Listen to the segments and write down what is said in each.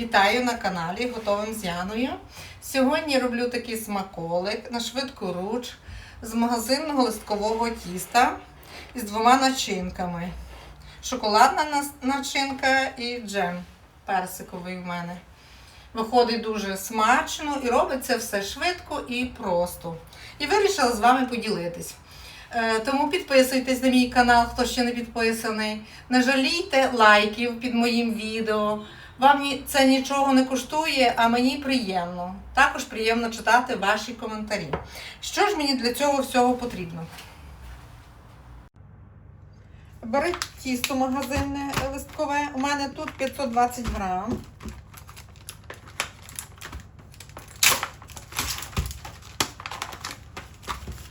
Вітаю на каналі Готовим з Яною. Сьогодні роблю такий смаколик на швидку руч з магазинного листкового тіста із двома начинками. Шоколадна начинка і джем персиковий в мене. Виходить дуже смачно і робиться все швидко і просто. І вирішила з вами поділитись. Е, Тому підписуйтесь на мій канал, хто ще не підписаний. Не жалійте лайків під моїм відео. Вам це нічого не коштує, а мені приємно. Також приємно читати ваші коментарі. Що ж мені для цього всього потрібно? Бери тісто магазинне листкове. У мене тут 520 грам.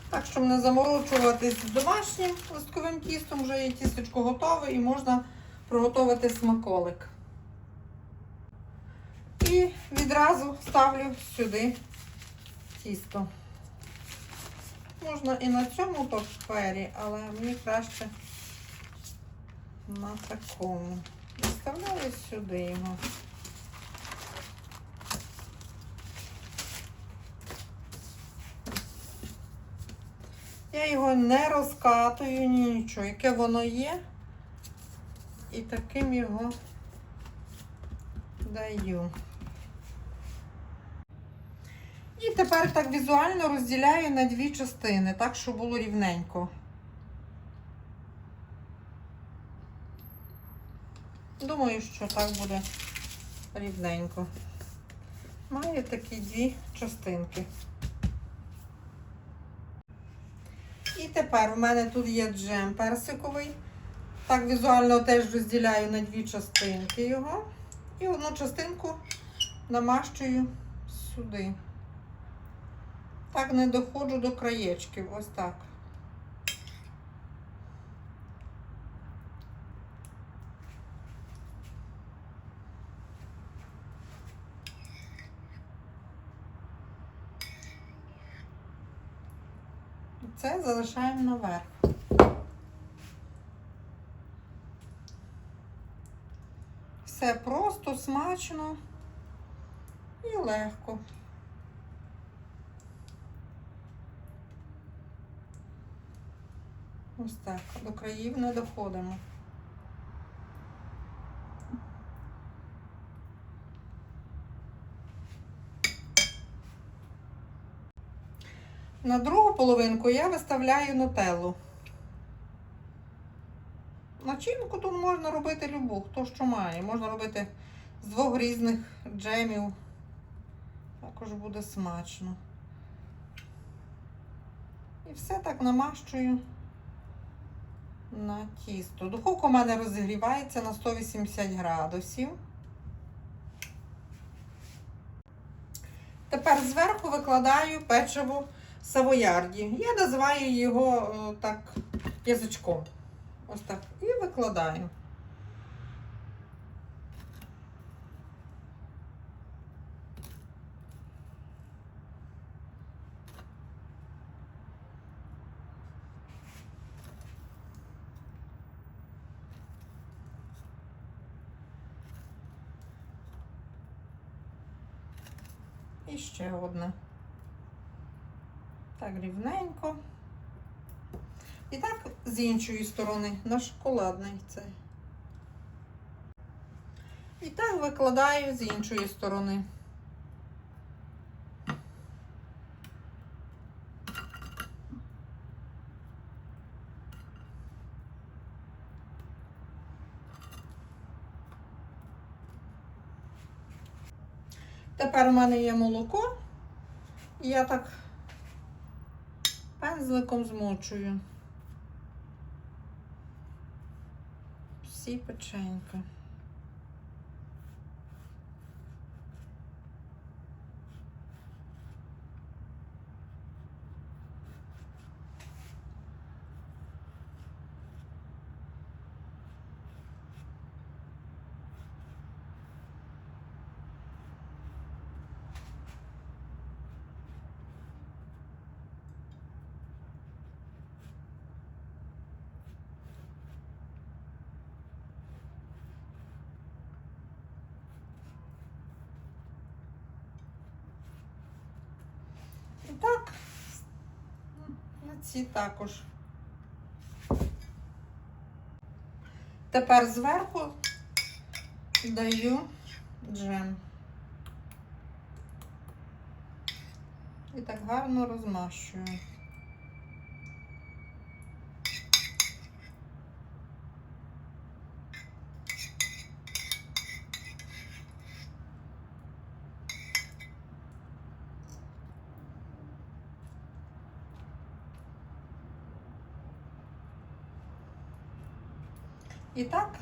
Так, щоб не заморочуватись домашнім листковим тістом, вже є тістечко готове і можна приготувати смаколик. І відразу ставлю сюди тісто. Можна і на цьому папері, але мені краще на такому. Вставляю сюди його. Я його не розкатую, ні нічого. Яке воно є. І таким його даю. І тепер так візуально розділяю на дві частини, так, щоб було рівненько. Думаю, що так буде рівненько. Маю такі дві частинки. І тепер у мене тут є джем персиковий. Так візуально теж розділяю на дві частинки його. І одну частинку намащую сюди. Так не доходжу до краєчків. Ось так. Це залишаємо наверх. Все просто, смачно і легко. Ось так, до країв не доходимо. На другу половинку я виставляю нутеллу. Начинку тут можна робити любу, хто що має. Можна робити з двох різних джемів. Також буде смачно. І все так намащую на тісто. Духовка у мене розігрівається на 180 градусів. Тепер зверху викладаю печиво савоярді. Я називаю його так язичком. Ось так. І викладаю. І ще одне. Так, рівненько. І так з іншої сторони на шоколадний цей. І так викладаю з іншої сторони. Тепер у мене є молоко, і я так пензликом змочую. Всі так, на ці також. Тепер зверху даю джем. І так гарно розмащую. І так,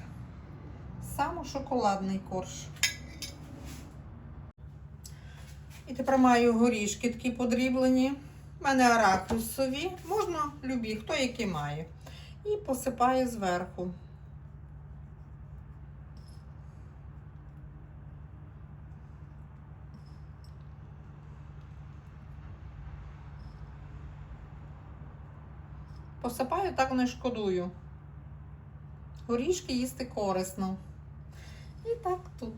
саме шоколадний корж. І тепер маю горішки такі подріблені. У мене арахісові, можна любі, хто які має. І посипаю зверху. Посипаю так не шкодую. Горішки їсти корисно. І так тут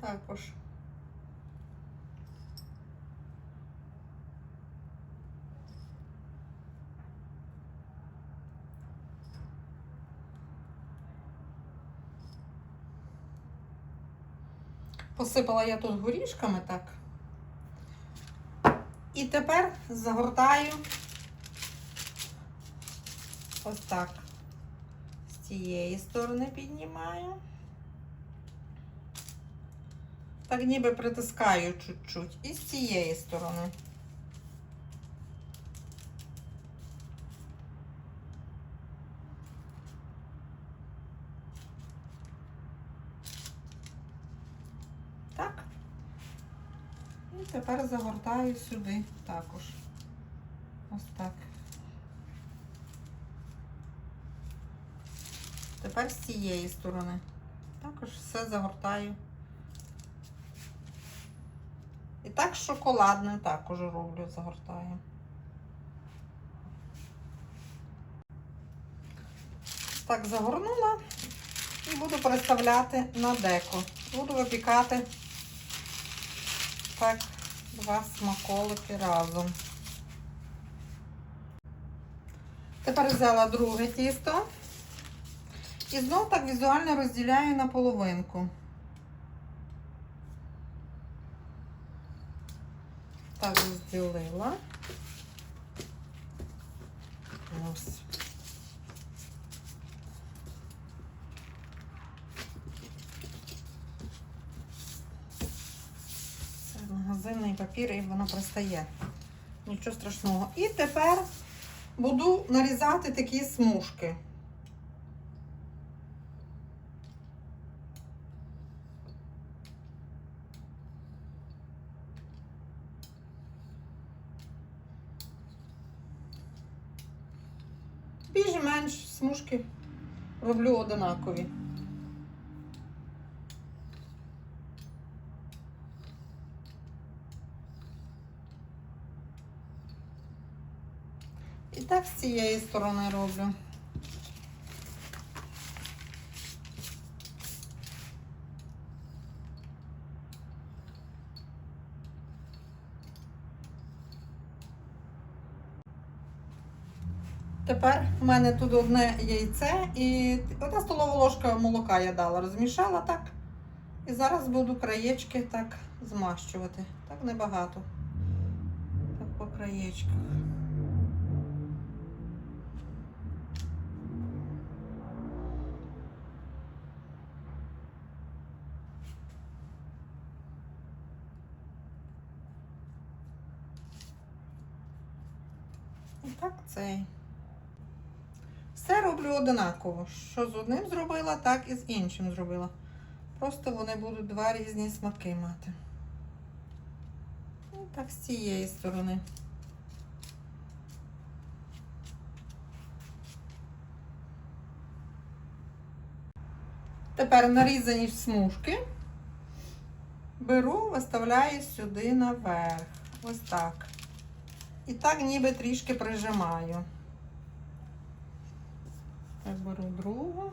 також. Посипала я тут горішками так. І тепер загортаю ось так. Цієї сторони піднімаю. Так ніби притискаю чуть-чуть. І з цієї сторони. Так. І тепер загортаю сюди також. Ось так. Тепер з цієї сторони. Також все загортаю. І так шоколадне також роблю, загортаю. Так, загорнула і буду переставляти на деко. Буду випікати так два смаколики разом. Тепер взяла друге тісто. І знову так візуально розділяю на половинку. Так розділила. Ось. Це магазинний папір і воно пристає. Нічого страшного. І тепер буду нарізати такі смужки. Більш-менш смужки роблю одинакові. І так з цієї сторони роблю. Тепер в мене тут одне яйце і одна столова ложка молока я дала, розмішала так. І зараз буду краєчки так змащувати. Так небагато. Так по краєчках. І так цей. Все роблю одинаково. Що з одним зробила, так і з іншим зробила. Просто вони будуть два різні смаки мати. І так з цієї сторони. Тепер нарізані смужки беру, виставляю сюди наверх. Ось так. І так ніби трішки прижимаю. Я беру другу.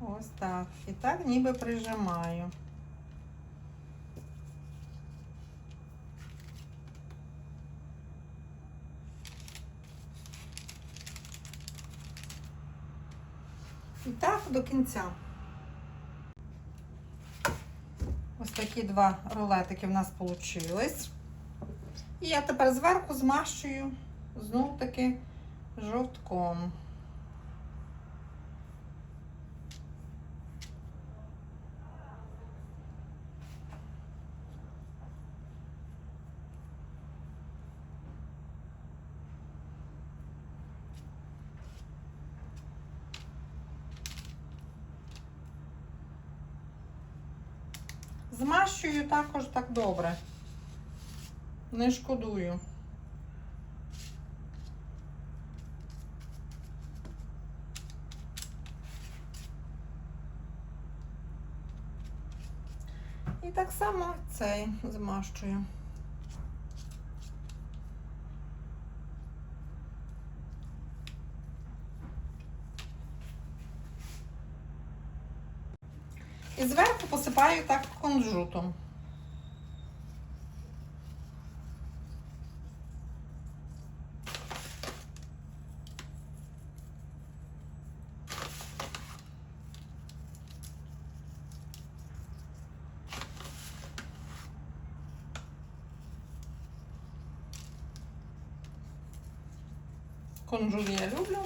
Ось так. І так ніби прижимаю. І так до кінця. Ось такі два рулетики в нас вийшли. І я тепер зверху змащую знов таки жовтком. Змащую також так добре. Не шкодую. Само цей змащую. І зверху посипаю так кунжутом. Кунжут я люблю,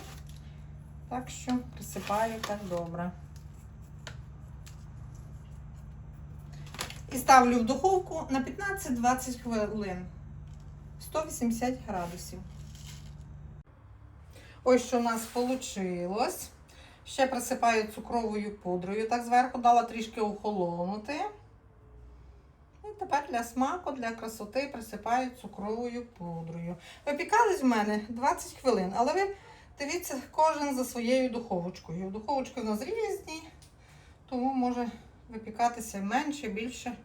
так що присипаю так добре. І ставлю в духовку на 15-20 хвилин. 180 градусів. Ось що у нас вийшло. Ще присипаю цукровою пудрою. Так зверху дала трішки охолонути. Тепер для смаку, для красоти присипаю цукровою пудрою. Випікались в мене 20 хвилин, але ви дивіться, кожен за своєю духовочкою. Духовочки у нас різні, тому може випікатися менше, більше.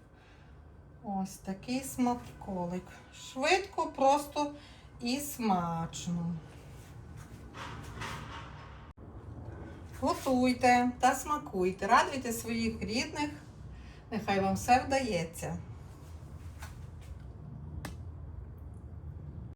Ось такий смаколик. Швидко, просто і смачно. Готуйте та смакуйте, радуйте своїх рідних. Нехай вам все вдається.